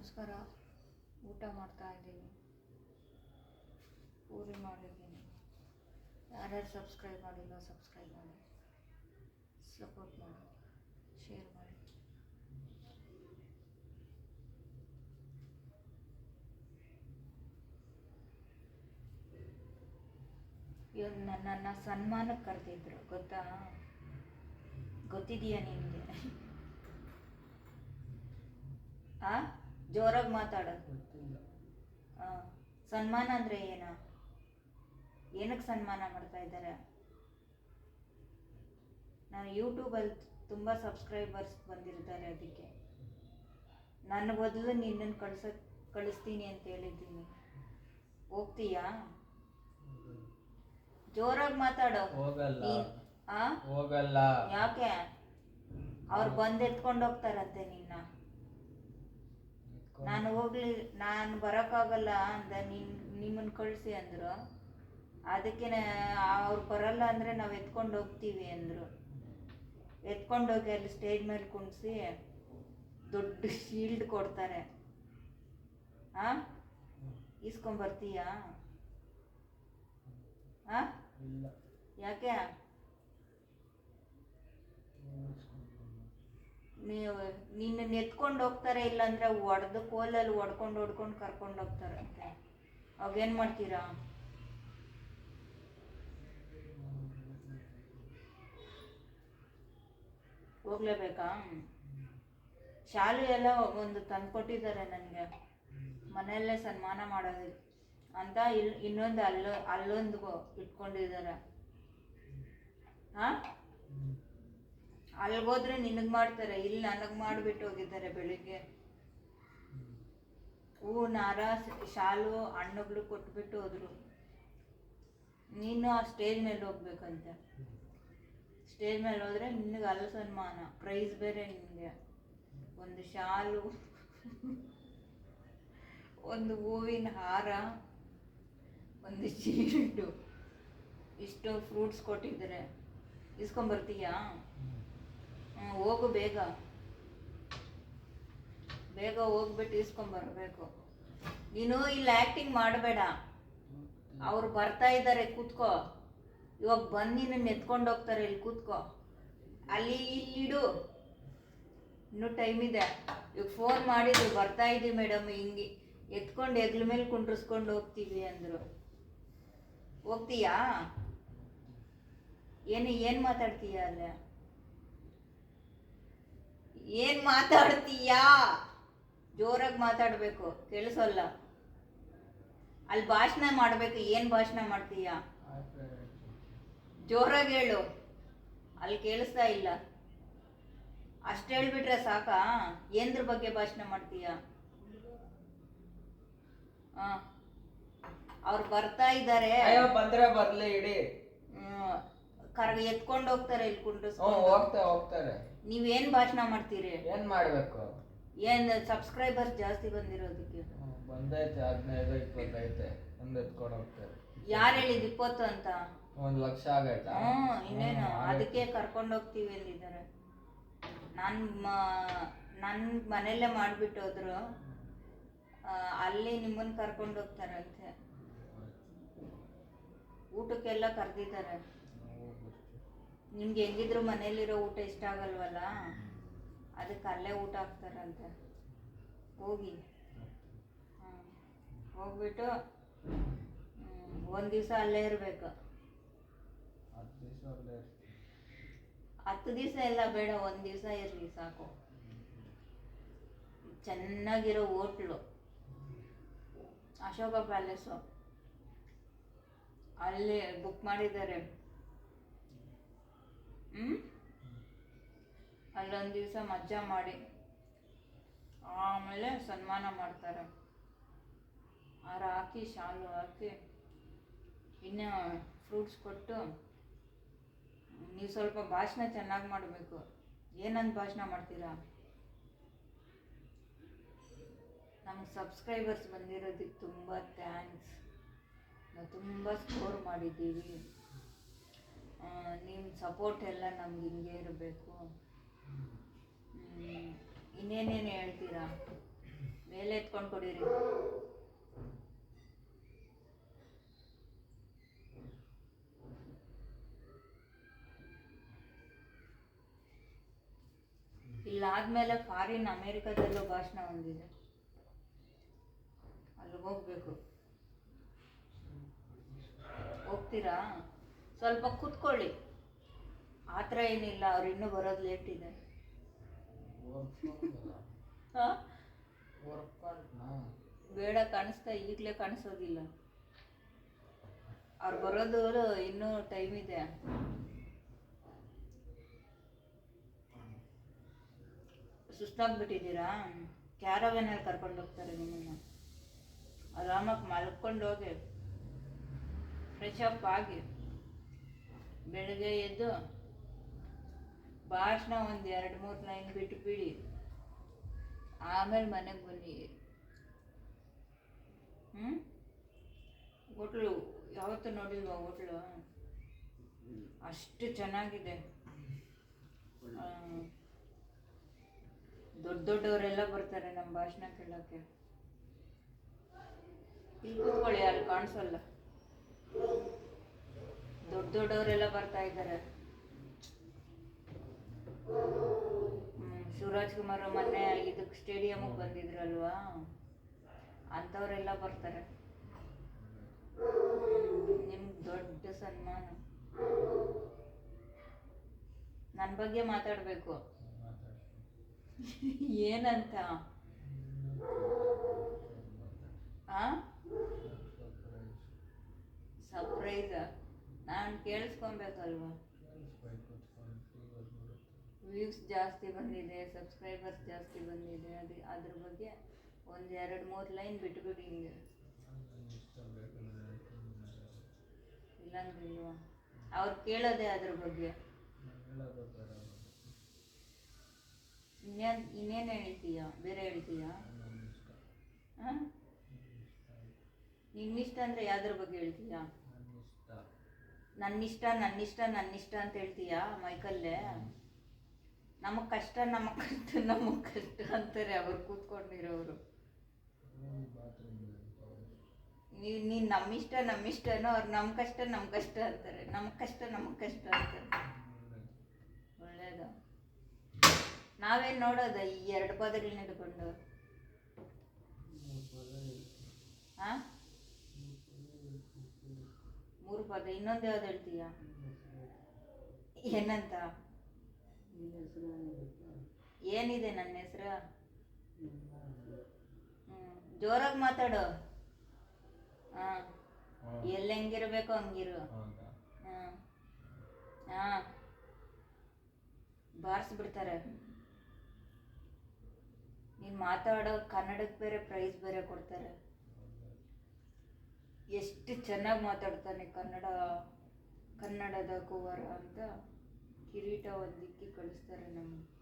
ನಮಸ್ಕಾರ. ಊಟ ಮಾಡ್ತಾ ಇದ್ದೀನಿ. ಪೂರಿ ಮಾಡಿದ್ದೀನಿ. ಯಾರ್ಯಾರು ಸಬ್ಸ್ಕ್ರೈಬ್ ಮಾಡಿಲ್ಲ ಸಬ್ಸ್ಕ್ರೈಬ್ ಮಾಡಿ. ಸಪೋರ್ಟ್ ಮಾಡಿ. ಶೇರ್ ಮಾಡಿ. ಇವತ್ತು ನನ್ನನ್ನು ಸನ್ಮಾನಕ್ಕೆ ಕರೆದಿದ್ರು, ಗೊತ್ತಾ? ಗೊತ್ತಿದೆಯಾ ನಿಮಗೆ? ಆ? ಜೋರಾಗಿ ಮಾತಾಡೋದು ಆ, ಸನ್ಮಾನ ಅಂದರೆ ಏನ? ಏನಕ್ಕೆ ಸನ್ಮಾನ ಮಾಡ್ತಾ ಇದ್ದಾರೆ? ನಾನು ಯೂಟ್ಯೂಬಲ್ಲಿ ತುಂಬ ಸಬ್ಸ್ಕ್ರೈಬರ್ಸ್ ಬಂದಿರ್ತಾರೆ ಅದಕ್ಕೆ. ನನ್ನ ಬದಲು ನಿನ್ನನ್ನು ಕಳ್ಸ ಕಳಿಸ್ತೀನಿ ಅಂತ ಹೇಳಿದ್ದೀನಿ. ಹೋಗ್ತೀಯಾ? ಜೋರಾಗಿ ಮಾತಾಡೋ. ಹೋಗಲ್ಲ. ಯಾಕೆ? ಅವ್ರು ಬಂದು ಎತ್ಕೊಂಡು ಹೋಗ್ತಾರಂತೆ ನಿನ್ನ. ನಾನು ಹೋಗ್ಲಿ ನಾನು ಬರೋಕ್ಕಾಗಲ್ಲ ಅಂದ ನಿನ್ ನಿಮ್ಮನ್ನು ಕಳಿಸಿ ಅಂದರು. ಅದಕ್ಕೆ ಅವ್ರು ಬರಲ್ಲ ಅಂದರೆ ನಾವು ಎತ್ಕೊಂಡು ಹೋಗ್ತೀವಿ ಅಂದರು. ಎತ್ಕೊಂಡು ಹೋಗಿ ಅಲ್ಲಿ ಸ್ಟೇಜ್ ಮೇಲೆ ಕುಣಿಸಿ ದೊಡ್ಡ ಶೀಲ್ಡ್ ಕೊಡ್ತಾರೆ. ಹಾಂ ಇಸ್ಕೊಂಬರ್ತೀಯಾ ಹಾಂ ಯಾಕೆ ನೀವು ನಿನ್ನ ಎತ್ಕೊಂಡು ಹೋಗ್ತಾರೆ ಇಲ್ಲಾಂದ್ರೆ ಒಡೆದು ಕೋಲಲ್ಲಿ ಒಡ್ಕೊಂಡು ಹೊಡ್ಕೊಂಡು ಕರ್ಕೊಂಡು ಹೋಗ್ತಾರಂತೆ ಅವಾಗೇನು ಮಾಡ್ತೀರಾ? ಹೋಗ್ಲೇಬೇಕಾ? ಶಾಲು ಎಲ್ಲ ಒಂದು ತಂದ್ಕೊಟ್ಟಿದ್ದಾರೆ ನನಗೆ. ಮನೆಯಲ್ಲೇ ಸನ್ಮಾನ ಮಾಡೋದು. ಅಂತ ಇಲ್, ಇನ್ನೊಂದು ಅಲ್ಲೋ ಅಲ್ಲೊಂದು ಇಟ್ಕೊಂಡಿದ್ದಾರೆ. ಹಾಂ? ಅಲ್ಗೋದ್ರೆ ನಿನಗೆ ಮಾಡ್ತಾರೆ, ಇಲ್ಲಿ ನನಗೆ ಮಾಡಿಬಿಟ್ಟು ಹೋಗಿದ್ದಾರೆ ಬೆಳಿಗ್ಗೆ. ಹೂ, ನಾರ, ಶಾಲು, ಹಣ್ಣುಗಳು ಕೊಟ್ಬಿಟ್ಟು ಹೋದ್ರು. ನೀನು ಆ ಸ್ಟೇಜ್ ಮೇಲೆ ಹೋಗ್ಬೇಕಂತೆ. ಸ್ಟೇಜ್ ಮೇಲೆ ಹೋದ್ರೆ ನಿನಗೆ ಅಲ್ಲ ಸನ್ಮಾನ, ಪ್ರೈಸ್ ಬೇರೆ ನಿನಗೆ. ಒಂದು ಶಾಲು, ಒಂದು ಹೂವಿನ ಹಾರ, ಒಂದು ಚೀಟು ಇಷ್ಟು ಫ್ರೂಟ್ಸ್ ಕೊಟ್ಟಿದ್ದಾರೆ. ಇಸ್ಕೊಂಬರ್ತೀಯಾ? ಹೋಗು ಬೇಗ. ಬೇಗ ಹೋಗ್ಬಿಟ್ಟು ಇಸ್ಕೊಂಬರ್ಬೇಕು ನೀನು ಇಲ್ಲಿ ಆ್ಯಕ್ಟಿಂಗ್ ಮಾಡಬೇಡ. ಅವ್ರು ಬರ್ತಾ ಇದ್ದಾರೆ ಕೂತ್ಕೋ. ಇವಾಗ ಬಂದು ಎತ್ಕೊಂಡು ಹೋಗ್ತಾರೆ ಇಲ್ಲಿ ಕೂತ್ಕೋ. ಅಲ್ಲಿ ಇಲ್ಲಿಡು ಇನ್ನೂ ಟೈಮ್ ಇದೆ. ಇವಾಗ ಫೋನ್ ಮಾಡಿದ್ರು, ಬರ್ತಾ ಇದ್ದೀವಿ ಮೇಡಮ್ ಹಿಂಗೆ. ಎತ್ಕೊಂಡು ಎಗ್ಲ ಮೇಲೆ ಕುಂಡ್ರಿಸ್ಕೊಂಡು ಹೋಗ್ತೀವಿ ಅಂದರು. ಹೋಗ್ತೀಯಾ? ಏನು ಏನು ಮಾತಾಡ್ತೀಯ ಅಲ್ಲ? ಏನು ಮಾತಾಡ್ತೀಯಾ? ಜೋರಾಗಿ ಮಾತಾಡಬೇಕು ಕೇಳಿಸೋಲ್ಲ. ಅಲ್ಲಿ ಭಾಷಣ ಮಾಡಬೇಕು ಏನು ಭಾಷಣ ಮಾಡ್ತೀಯಾ? ಜೋರಾಗಿ ಹೇಳು. ಅಲ್ಲಿ ಕೇಳಿಸ್ತಾ ಇಲ್ಲ. ಅಷ್ಟು ಹೇಳ್ಬಿಟ್ರೆ ಸಾಕಾ? ಏನ್ದ್ರ ಬಗ್ಗೆ ಭಾಷಣ ಮಾಡ್ತೀಯ? ಅವ್ರು ಬರ್ತಾ ಇದ್ದಾರೆ. ಅಯ್ಯೋ ಬಂದ್ರೆ ಬರ್ಲಿ ಇಡಿ. ಕರ್ ಎತ್ಕೊಂಡು ಹೋಗ್ತಾರೆ ಇಲ್ಲಿ ಕುಂಡ್ರಿಸ್ಕೊಂಡು. ಹೋಗ್ತಾ ಹೋಗ್ತಾರೆ. ನೀವೇನ್ ಭಾಷಣ ಮಾಡ್ತೀರಿ? ಏನ್ ಮಾಡ್ಬೇಕು? ಏನ್ ಸಬ್ಸ್ಕ್ರೈಬರ್ಸ್ ಜಾಸ್ತಿ ಬಂದಿರೋದಕ್ಕೆ? ಬಂದೈತೆ ಹದಿನೈದು ಇಪ್ಪತ್ತೈತೆ ಒಂದ್ ಎತ್ಕೊಂಡು ಹೋಗ್ತಾರೆ ಯಾರು ಹೇಳಿದ್ ಇಪ್ಪತ್ತು ಅಂತ? ಒಂದ್ ಲಕ್ಷ ಆಗೈತಾ? ಹ್ಮ್ ಇನ್ನೇನು ಅದಕ್ಕೆ ಕರ್ಕೊಂಡು ಹೋಗ್ತೀವಿ ಅಂದಿದ್ದಾರೆ. ನಾನು ನನ್ನ ಮನೆಯಲ್ಲೇ ಮಾಡ್ಬಿಟ್ಟು ಹೋದ್ರು. ಆ, ಅಲ್ಲಿ ನಿಮ್ಮನ್ನ ಕರ್ಕೊಂಡು ಹೋಗ್ತಾರಂತೆ. ಊಟಕ್ಕೆಲ್ಲ ಕರೆದಿದ್ದಾರೆ. ನಿಮ್ಗೆ ಹೆಂಗಿದ್ರು ಮನೇಲಿರೋ ಊಟ ಇಷ್ಟ ಆಗಲ್ವಲ್ಲ? ಅದಕ್ಕೆ ಅಲ್ಲೇ ಊಟ ಹಾಕ್ತಾರಂತೆ. ಹೋಗಿ. ಹ್ಮ್. ಹೋಗ್ಬಿಟ್ಟು ಒಂದು ದಿವಸ ಅಲ್ಲೇ ಇರಬೇಕು. ಹತ್ತು ದಿವಸ ಎಲ್ಲ ಬೇಡ ಒಂದು ದಿವಸ ಇರಲಿ ಸಾಕು. ಚೆನ್ನಾಗಿರೋ ಹೋಟ್ಲು. ಅಶೋಕ ಪ್ಯಾಲೇಸು. ಅಲ್ಲಿ ಬುಕ್ ಮಾಡಿದ್ದಾರೆ. ಹ್ಞೂ ಅಲ್ಲೊಂದು ದಿವಸ ಮಜ್ಜಾ ಮಾಡಿ, ಆಮೇಲೆ ಸನ್ಮಾನ ಮಾಡ್ತಾರೆ. ಹಾರ ಹಾಕಿ ಶಾಲು ಹಾಕಿ ಇನ್ನು ಫ್ರೂಟ್ಸ್ ಕೊಟ್ಟು, ನೀವು ಸ್ವಲ್ಪ ಭಾಷಣ ಚೆನ್ನಾಗಿ ಮಾಡಬೇಕು. ಏನಂತ ಭಾಷಣ ಮಾಡ್ತೀರಾ? ನಮ್ಗೆ ಸಬ್ಸ್ಕ್ರೈಬರ್ಸ್ ಬಂದಿರೋದಕ್ಕೆ ತುಂಬ ಥ್ಯಾಂಕ್ಸ್ ನಾವು ತುಂಬ ಸ್ಕೋರ್ ಮಾಡಿದ್ದೀವಿ. ನಿಮ್ಮ ಸಪೋರ್ಟ್ ಎಲ್ಲ ನಮ್ಗೆ ಹಿಂಗೆ ಇರಬೇಕು. ಇನ್ನೇನೇನು ಹೇಳ್ತೀರಾ? ಮೇಲೆ ಎತ್ಕೊಂಡು ಕೊಡಿರಿ. ಇಲ್ಲಾದ್ಮೇಲೆ ಫಾರಿನ್ ಅಮೇರಿಕಾದಲ್ಲೂ ಭಾಷಣ ಹೊಂದಿದೆ ಅಲ್ಲಿಗೆ ಹೋಗ್ಬೇಕು. ಹೋಗ್ತೀರಾ? ಸ್ವಲ್ಪ ಕೂತ್ಕೊಳ್ಳಿ. ಆ ಥರ ಏನಿಲ್ಲ, ಅವ್ರು ಇನ್ನೂ ಬರೋದು ಲೇಟ್ ಇದೆ. ಬೇಡ, ಕಾಣಿಸ್ತಾ, ಈಗಲೇ ಕಾಣಿಸೋದಿಲ್ಲ. ಅವ್ರು ಬರೋದು ಇನ್ನೂ ಟೈಮ್ ಇದೆ. ಸುಸ್ತಾಗ್ಬಿಟ್ಟಿದ್ದೀರಾ? ಕ್ಯಾರವೇನಲ್ಲಿ ಕರ್ಕೊಂಡು ಹೋಗ್ತಾರೆ ನಿಮ್ಮನ್ನ. ಆರಾಮಾಗಿ ಮಲ್ಕೊಂಡು ಹೋಗಿ ಫ್ರೆಶ್ ಅಪ್ ಆಗಿ. ಬೆಳಗ್ಗೆ ಎದ್ದು ಭಾಷಣ ಒಂದು ಎರಡು ಮೂರು ಲೈನ್ ಬಿಟ್ಟು ಬಿಡಿ. ಆಮೇಲೆ ಮನೆಗೆ ಬನ್ನಿ. ಹ್ಞೂ ಹೋಟ್ಲು, ಯಾವತ್ತು ನೋಡಿಲ್ವಾ ಹೋಟ್ಲು? ಅಷ್ಟು ಚೆನ್ನಾಗಿದೆ. ದೊಡ್ಡ ದೊಡ್ಡವರೆಲ್ಲ ಬರ್ತಾರೆ ನಮ್ಮ ಭಾಷಣ ಕೇಳೋಕ್ಕೆ ಇಲ್ಲಿ ಕೂತ್ಕೊಳ್ಳಿ, ಅಲ್ಲಿ ಕಾಣಿಸಲ್ಲ. ದೊಡ್ಡ ದೊಡ್ಡವರೆಲ್ಲ ಬರ್ತಾ ಇದ್ದಾರೆ. ಶಿವರಾಜ್ ಕುಮಾರ್ ಮೊನ್ನೆ ಇದಕ್ಕೆ ಸ್ಟೇಡಿಯಮ್ಗೆ ಬಂದಿದ್ರಲ್ವಾ? ಅಂಥವರೆಲ್ಲ ಬರ್ತಾರೆ. ನಿಮ್ಗೆ ದೊಡ್ಡ ಸನ್ಮಾನ. ನನ್ನ ಬಗ್ಗೆ ಮಾತಾಡಬೇಕು. ಏನಂತ? ಸರ್ಪ್ರೈಸ್ ನಾನು ಕೇಳಿಸ್ಕೊಬೇಕಲ್ವಾ? ವ್ಯೂಸ್ ಜಾಸ್ತಿ ಬಂದಿದೆ ಸಬ್ಸ್ಕ್ರೈಬರ್ಸ್ ಜಾಸ್ತಿ ಬಂದಿದೆ, ಅದು, ಅದ್ರ ಬಗ್ಗೆ ಒಂದು ಎರಡು, ಮೂರು ಲೈನ್ ಬಿಟ್ಬಿಡಿ ಹಿಂಗೆ. ಇಲ್ಲಾಂದ್ರೆ ಇಲ್ವಾ? ಅವ್ರು ಕೇಳೋದೆ ಅದ್ರ ಬಗ್ಗೆ. ಇನ್ನೇನು ಇನ್ನೇನು ಹೇಳ್ತೀಯ? ಬೇರೆ ಹೇಳ್ತೀಯ? ಹಾಂ? ನಿನ್ನಿಷ್ಟ ಅಂದರೆ ಯಾವ್ದ್ರ ಬಗ್ಗೆ ಹೇಳ್ತೀಯ? ನನ್ನಿಷ್ಟ ನನ್ನಿಷ್ಟ ನನ್ನಿಷ್ಟ ಅಂತ ಹೇಳ್ತೀಯ ಮೈಕಲ್ಲೇ? ನಮಗೆ ಕಷ್ಟ ನಮ್ಮ ಕಷ್ಟ, ನಮಗೆ ಕಷ್ಟ ಅಂತಾರೆ ಅವ್ರು ಕೂತ್ಕೊಂಡಿರೋರು. ನೀ ನೀನು ನಮ್ಮಿಷ್ಟ, ನಮ್ಮಿಷ್ಟನೋ ಅವ್ರು ನಮ್ಮ ಕಷ್ಟ ನಮ್ಮ ಕಷ್ಟ ಅಂತಾರೆ. ನಮ್ಮ ಕಷ್ಟ, ನಮಗೆ ಕಷ್ಟ ಅಂತಾರೆ. ಒಳ್ಳೇದು. ನಾವೇನು ನೋಡೋದ ಈ ಎರಡು ಪದಗಳನ್ನ ಹಿಡ್ಕೊಂಡು ಹಾಂ ಪದ ಇನ್ನೊಂದು ಯಾವ್ದು ಹೇಳ್ತೀಯ? ಏನಂತ? ಏನಿದೆ ನನ್ನ ಹೆಸರು? ಜೋರಾಗಿ ಮಾತಾಡು. ಹಾಂ, ಎಲ್ಲಿ ಹೆಂಗಿರ್ಬೇಕು ಹಂಗಿರು. ಹಾಂ ಹಾಂ, ಬಾರಿಸ್ಬಿಡ್ತಾರೆ. ನೀನು ಮಾತಾಡೋ ಕನ್ನಡಕ್ಕೆ ಬೇರೆ ಪ್ರೈಸ್ ಬೇರೆ ಕೊಡ್ತಾರೆ. ಎಷ್ಟು ಚೆನ್ನಾಗಿ ಮಾತಾಡ್ತಾನೆ ಕನ್ನಡ ಕನ್ನಡದ ಕುವರ ಅಂತ ಕಿರೀಟ ಒಂದು ದಿಕ್ಕಿ ಕಳಿಸ್ತಾರೆ ನಮಗೆ.